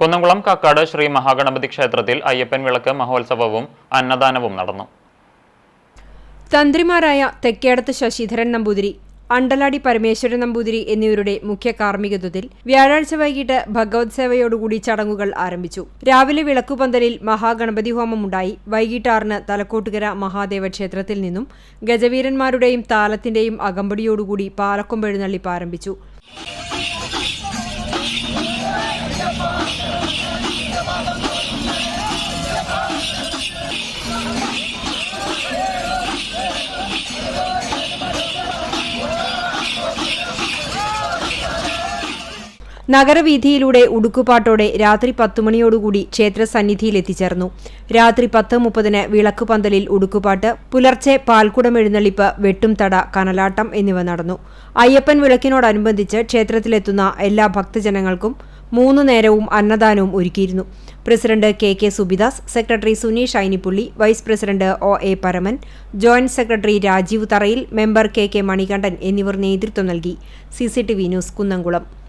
കുന്നംകുളം കക്കാട് ശ്രീ മഹാഗണപതി ക്ഷേത്രത്തിൽ അയ്യപ്പൻ വിളക്ക് മഹോത്സവവും അന്നദാനവും നടന്നു. തന്ത്രിമാരായ തെക്കേടത്ത് ശശിധരൻ നമ്പൂതിരി അണ്ടലാടി പരമേശ്വരൻ നമ്പൂതിരി എന്നിവരുടെ മുഖ്യ കാർമ്മികത്വത്തിൽ വ്യാഴാഴ്ച വൈകിട്ട് ഭഗവത് സേവയോടുകൂടി ചടങ്ങുകൾ ആരംഭിച്ചു. രാവിലെ വിളക്കുപന്തലിൽ മഹാഗണപതി ഹോമമുണ്ടായി വൈകിട്ട് ആറിന് തലക്കോട്ടുകര മഹാദേവ ക്ഷേത്രത്തിൽ നിന്നും ഗജവീരന്മാരുടെയും താലത്തിന്റെയും അകമ്പടിയോടുകൂടി പാലക്കൊമ്പെഴുന്നള്ളിപ്പ് ആരംഭിച്ചു. നഗരവീഥിയിലൂടെ ഉടുക്കുപാട്ടോടെ രാത്രി പത്തുമണിയോടുകൂടി ക്ഷേത്ര സന്നിധിയിൽ എത്തിച്ചേർന്നു. രാത്രി പത്ത് മുപ്പതിന് വിളക്കുപന്തലിൽ ഉടുക്കുപാട്ട് പുലർച്ചെ പാൽക്കുടം എഴുന്നള്ളിപ്പ് വെട്ടും തട കനലാട്ടം എന്നിവ നടന്നു. അയ്യപ്പൻ വിളക്കിനോടനുബന്ധിച്ച് ക്ഷേത്രത്തിലെത്തുന്ന എല്ലാ ഭക്തജനങ്ങൾക്കും മൂന്നു നേരവും അന്നദാനവും ഒരുക്കിയിരുന്നു. President K K Subidas secretary Suneesh Ainippully vice president O A Paraman joint secretary Rajeev Tharayil member K K Manikandan എന്നിവർ നേതൃത്വം നൽകി. CCTV news Kunnamkulam.